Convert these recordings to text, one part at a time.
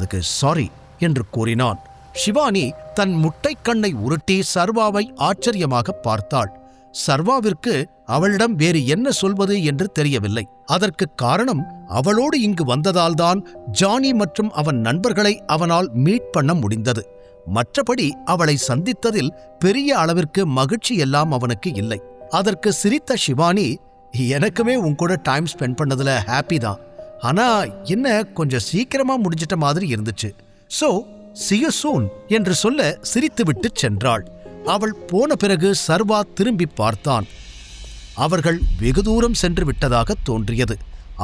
அதுக்கு சாரி என்று கூறினான். ஷிவானி தன் முட்டைக்கண்ணை உருட்டி சர்வாவை ஆச்சரியமாக பார்த்தாள். சர்வாவிற்கு அவளிடம் வேறு என்ன சொல்வது என்று தெரியவில்லை. அதற்கு காரணம் அவளோடு இங்கு வந்ததால்தான் ஜானி மற்றும் அவன் நண்பர்களை அவனால் மீட் பண்ண முடிந்தது. மற்றபடி அவளை சந்தித்ததில் பெரிய அளவிற்கு மகிழ்ச்சி எல்லாம் அவனுக்கு இல்லை. அதற்கு சிரித்த ஷிவானி எனக்குமே உன் கூட டைம் ஸ்பெண்ட் பண்ணதுல ஹாப்பி தான். ஆனா என்ன கொஞ்சம் சீக்கிரமாக முடிஞ்சிட்ட மாதிரி இருந்துச்சு. ஸோ சிய சூன் என்று சொல்ல சிரித்துவிட்டு சென்றாள். அவள் போன பிறகு சர்வா திரும்பி பார்த்தான். அவர்கள் வெகு தூரம் சென்று விட்டதாக தோன்றியது.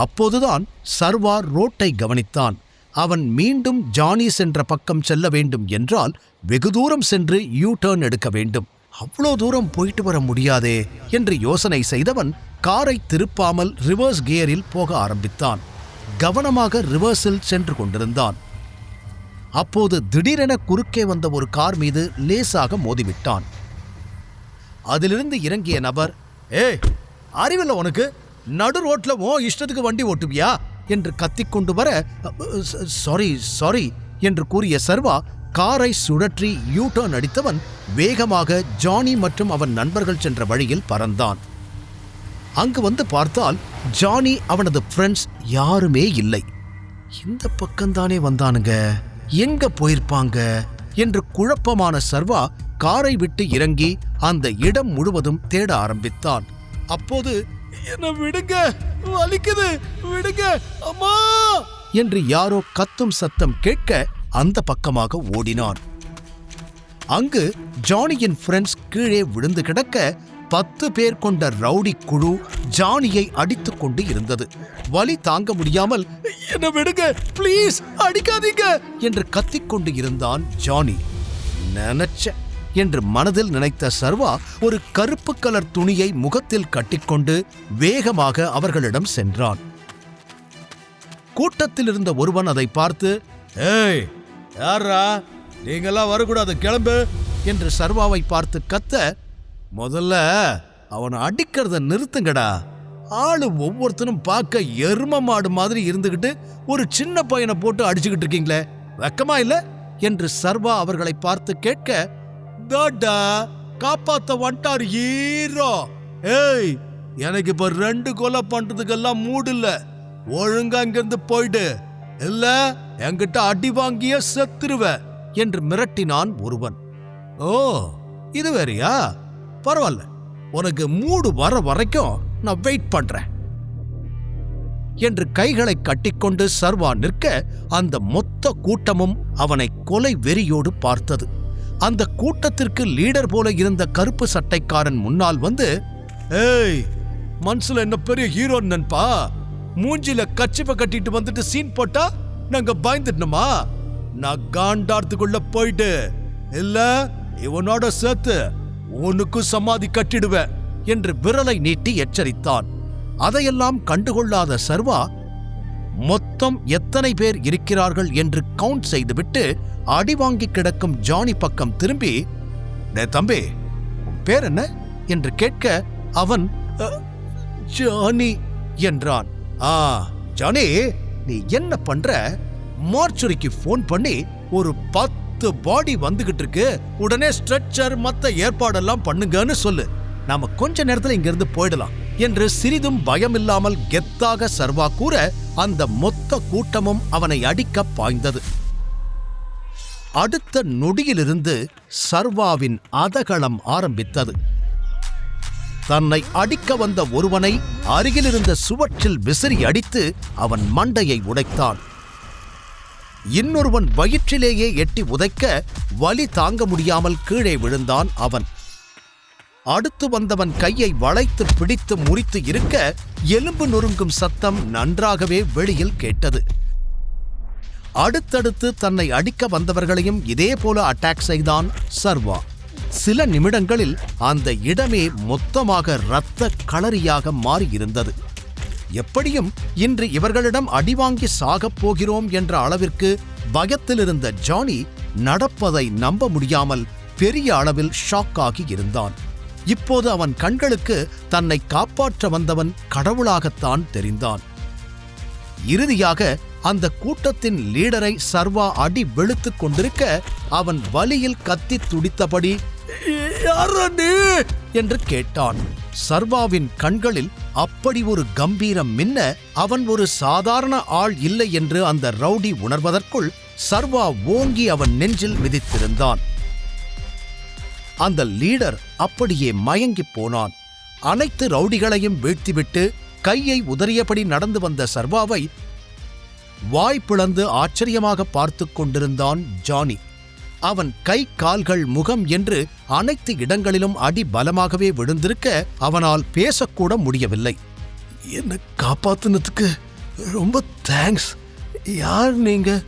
அப்போதுதான் சர்வா ரோட்டை கவனித்தான். அவன் மீண்டும் ஜானி சென்ற பக்கம் செல்ல வேண்டும் என்றால் வெகு தூரம் சென்று யூ டர்ன் எடுக்க வேண்டும். அவ்வளோ தூரம் போயிட்டு வர முடியாதே என்று யோசனை செய்தவன் காரை திருப்பாமல் ரிவர்ஸ் கியரில் போக ஆரம்பித்தான். கவனமாக ரிவர்ஸில் சென்று கொண்டிருந்தான். அப்போது திடீரென குறுக்கே வந்த ஒரு கார் மீது லேசாக மோதிவிட்டான். அதிலிருந்து இறங்கிய நபர் ஏய் அறிவில்ல உனக்கு? நடு ரோட்ல ஓ இஷ்டத்துக்கு வண்டி ஓட்டுவியா? என்று கத்திக்கொண்டு வர சாரி சாரி என்று கூறிய சர்வா காரை சுழற்றி யூ டர்ன் அடித்தவன் வேகமாக ஜானி மற்றும் அவன் நண்பர்கள் சென்ற வழியில் பறந்தான். அங்கு வந்து பார்த்தால் ஜானி அவனது ஃப்ரெண்ட்ஸ் யாருமே இல்லை. இந்த பக்கம்தானே வந்தானுங்க? எங்க போயிருப்பாங்க? என்று குழப்பமான சர்வா காரை விட்டு இறங்கி அந்த இடம் முழுவதும் தேட ஆரம்பித்தான். அப்போது என்ன விடுங்க வலிக்குது விடுங்க அம்மா! என்று யாரோ கத்தும் சத்தம் கேட்க அந்த பக்கமாக ஓடினான். அங்கு ஜானியின் ஃப்ரெண்ட்ஸ் கீழே விழுந்து கிடக்க பத்து பேர் கொண்ட ரவுடி குழு ஜானியை அடித்துக் கொண்டு இருந்தது. வலி தாங்க முடியாமல் என்ன விடுங்க ப்ளீஸ் அடிக்காதீங்க என்று கத்திக்கொண்டு இருந்தான் ஜானி. நினைச்ச என்று மனதில் நினைத்த சர்வா ஒரு கருப்பு கலர் துணியை முகத்தில் கட்டிக்கொண்டு வேகமாக அவர்களிடம் சென்றான். கூட்டத்தில் இருந்த ஒருவன் அதை பார்த்து ஏய் யாரா நீங்கெல்லாம் வரக்கூடாது கிளம்பு என்று சர்வாவை பார்த்து கத்த முதல்ல அவனை அடிக்கிறத நிறுத்துங்கடா. ஆளு ஒவ்வொருத்தனும் பார்க்க எரும மாடு மாதிரி இருந்துகிட்டு ஒரு சின்ன பையனை போட்டு அடிச்சுக்கிட்டு இருக்கீங்களே வெக்கமா இல்ல? என்று சர்வா அவர்களை பார்த்து கேட்க தாடா காப்பாத்த வண்டார் ஹீரோ. ஏய் எனக்கு இப்ப ரெண்டு கொலை பண்றதுக்கெல்லாம் மூடு இல்ல. ஒழுங்கா இங்கிருந்து போயிடு. இல்ல என்கிட்ட அடி வாங்கிய செத்துருவ. என்று மிரட்டினான் ஒருவன். ஓ இது வேறயா? பரவாயில்ல. உனக்கு மூடு வர வரைக்கும் நான் வெயிட் பண்றேன். என்று கைகளை கட்டிக்கொண்டு சர்வா நிற்க அந்த மொத்த கூட்டமும் அவனை கொலை வெறியோடு பார்த்தது. அந்த கூட்டத்திற்கு லீடர் போல இருந்த கருப்பு சட்டைக்காரன் முன்னால் வந்து ஏய் மனசுல என்ன பெரிய ஹீரோ நண்பா மூஞ்சில கச்சிப்ப கட்டிட்டு வந்துட்டு சீன் போட்டா நாங்க பயந்துடணுமா? நான் காண்டார்த்துக்குள்ள போயிட்டு இல்ல இவனோட சேர்த்து உனக்கு சமாதி கட்டிடுவேன் என்று விரலை நீட்டி எச்சரித்தான். அதையெல்லாம் கண்டுகொள்ளாத சர்வா மொத்தம் எத்தனை பேர் இருக்கிறார்கள்? என்று கவுண்ட் செய்துவிட்டு அடி வாங்கி கிடக்கும் ஜானி பக்கம் திரும்பி டே தம்பி உன் பேர் என்ன? என்று கேட்க அவன் ஜானி என்றான். ஆ ஜானி நீ என்ன பண்ற? மார்ச்சுரிக்கு ஃபோன் பண்ணி ஒரு பத்து பாடி வந்துகிட்டு இருக்கு. உடனே ஸ்ட்ரெச்சர் மற்ற ஏற்பாடெல்லாம் பண்ணுங்கன்னு சொல்லு. நாம கொஞ்ச நேரத்துல இங்கிருந்து போயிடலாம். என்று சிறிதும் பயமில்லாமல் கெத்தாக சர்வா கூற அந்த மொத்த கூட்டமும் அவனை அடிக்க பாய்ந்தது. அடுத்த நொடியிலிருந்து சர்வாவின் அதகளம் ஆரம்பித்தது. தன்னை அடிக்க வந்த ஒருவனை அருகிலிருந்த சுவற்றில் விசிறி அடித்து அவன் மண்டையை உடைத்தான். இன்னொருவன் வயிற்றிலேயே எட்டி உதைக்க வலி தாங்க முடியாமல் கீழே விழுந்தான் அவன். அடுத்து வந்தவன் கையை வளைத்து பிடித்து முறித்து இருக்க எலும்பு நொறுங்கும் சத்தம் நன்றாகவே வெளியில் கேட்டது. அடுத்தடுத்து தன்னை அடிக்க வந்தவர்களையும் இதே போல அட்டாக் செய்தான் சர்வா. சில நிமிடங்களில் அந்த இடமே மொத்தமாக இரத்த களரியாக மாறியிருந்தது. எப்படியும் இன்று இவர்களிடம் அடிவாங்கி சாகப் போகிறோம் என்ற அளவிற்கு பயத்தில் இருந்த ஜானி நடப்பதை நம்ப முடியாமல் பெரிய அளவில் ஷாக் ஆகி இருந்தான். இப்போது அவன் கண்களுக்கு தன்னை காப்பாற்ற வந்தவன் கடவுளாகத்தான் தெரிந்தான். இறுதியாக அந்த கூட்டத்தின் லீடரை சர்வா அடி வெளுத்துக் கொண்டிருக்க அவன் வலியில் கத்தி துடித்தபடி என்று கேட்டான். சர்வாவின் கண்களில் அப்படி ஒரு கம்பீரம் மின்ன அவன் ஒரு சாதாரண ஆள் இல்லை என்று அந்த ரவுடி உணர்வதற்குள் சர்வா ஓங்கி அவன் நெஞ்சில் மிதித்திருந்தான். அந்த லீடர் அப்படியே மயங்கிப் போனான். அனைத்து ரவுடிகளையும் வீழ்த்திவிட்டு கையை உதறியபடி நடந்து வந்த சர்வாவை வாய் பிளந்து ஆச்சரியமாக பார்த்து கொண்டிருந்தான் ஜானி. அவன் கை கால்கள் முகம் என்று அனைத்து இடங்களிலும் அடி பலமாகவே விழுந்திருக்க அவனால் பேசக்கூட முடியவில்லை. என்ன காப்பாத்துனதுக்கு ரொம்ப தேங்க்ஸ் யார் நீங்க?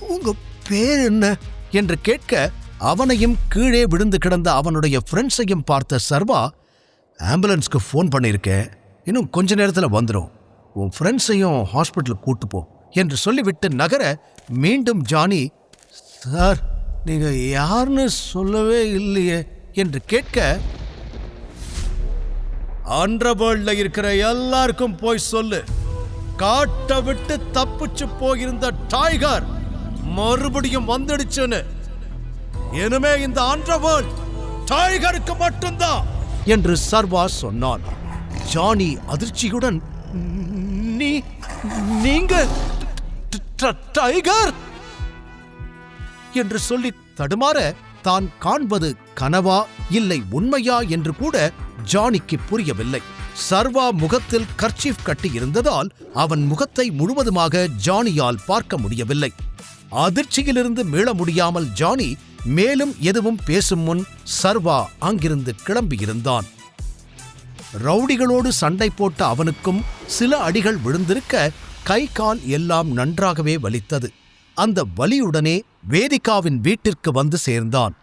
உங்க பேர் என்ன? என்று கேட்க அவனையும் கீழே விழுந்து கிடந்த அவனுடைய ஃப்ரெண்ட்ஸையும் பார்த்த சர்வா ஆம்புலன்ஸ்க்கு ஃபோன் பண்ணியிருக்கேன் இன்னும் கொஞ்ச நேரத்தில் வந்துடும் உன் ஃப்ரெண்ட்ஸையும் ஹாஸ்பிட்டலுக்கு கூட்டு போ. என்று சொல்லிவிட்டு நகர மீண்டும் ஜானி சார் நீங்கள் யாருன்னு சொல்லவே இல்லையே என்று கேட்க அண்டர்வேர்ல்ட்ல இருக்கிற எல்லாருக்கும் போய் சொல்லு. காட்டை விட்டு தப்பிச்சு போயிருந்த டைகர் மறுபடியும் வந்துடுச்சுன்னு. இனிமே இந்த அண்டர்வேர்ல்ட் டைகருக்கு மட்டும்தான். என்று சர்வா சொன்னான். ஜானி அதிர்ச்சியுடன் நீ நீங்க டைகர்? என்று சொல்லி தடுமாற தான் காண்பது கனவா இல்லை உண்மையா என்று கூட ஜானிக்கு புரியவில்லை. சர்வா முகத்தில் கர்ச்சீஃப் கட்டி இருந்ததால் அவன் முகத்தை முழுவதுமாக ஜானியால் பார்க்க முடியவில்லை. அதிர்ச்சியிலிருந்து மீள முடியாமல் ஜானி மேலும் எதுவும் பேசும் முன் சர்வா அங்கிருந்து கிளம்பியிருந்தான் ரவுடிகளோடு சண்டை போட்ட அவனுக்கும் சில அடிகள் விழுந்திருக்க கை கால் எல்லாம் நன்றாகவே வலித்தது. அந்த வலியுடனே வேதிகாவின் வீட்டிற்கு வந்து சேர்ந்தான்.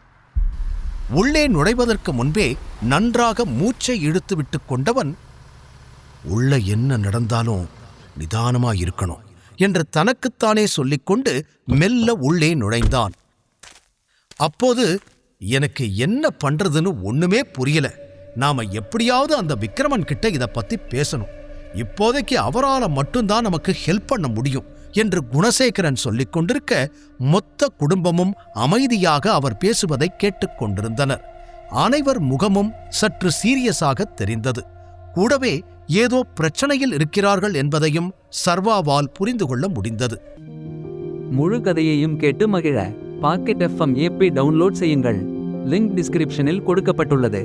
உள்ளே நுழைவதற்கு முன்பே நன்றாக மூச்சை இழுத்து விட்டு கொண்டவன் உள்ள என்ன நடந்தாலும் நிதானமா இருக்கணும் என்று தனக்குத்தானே சொல்லிக்கொண்டு மெல்ல உள்ளே நுழைந்தான். அப்போது எனக்கு என்ன பண்றதுன்னு ஒண்ணுமே புரியல. நாம எப்படியாவது அந்த விக்ரமன் கிட்ட இதை பத்தி பேசணும். இப்போதைக்கு அவரால் மட்டும்தான் நமக்கு ஹெல்ப் பண்ண முடியும். என்று குணசேகரன் சொல்லிக் கொண்டிருக்க மொத்த குடும்பமும் அமைதியாக அவர் பேசுவதை கேட்டுக்கொண்டிருந்தனர் அனைவர் முகமும் சற்று சீரியஸாக தெரிந்தது. கூடவே ஏதோ பிரச்சனையில் இருக்கிறார்கள் என்பதையும் சர்வாவால் புரிந்து கொள்ள முடிந்தது. முழு கதையையும் கேட்டு மகிழ பாக்கெட் எஃப்எம் ஏபி டவுன்லோட் செய்யுங்கள். லிங்க் டிஸ்கிரிப்ஷனில் கொடுக்கப்பட்டுள்ளது.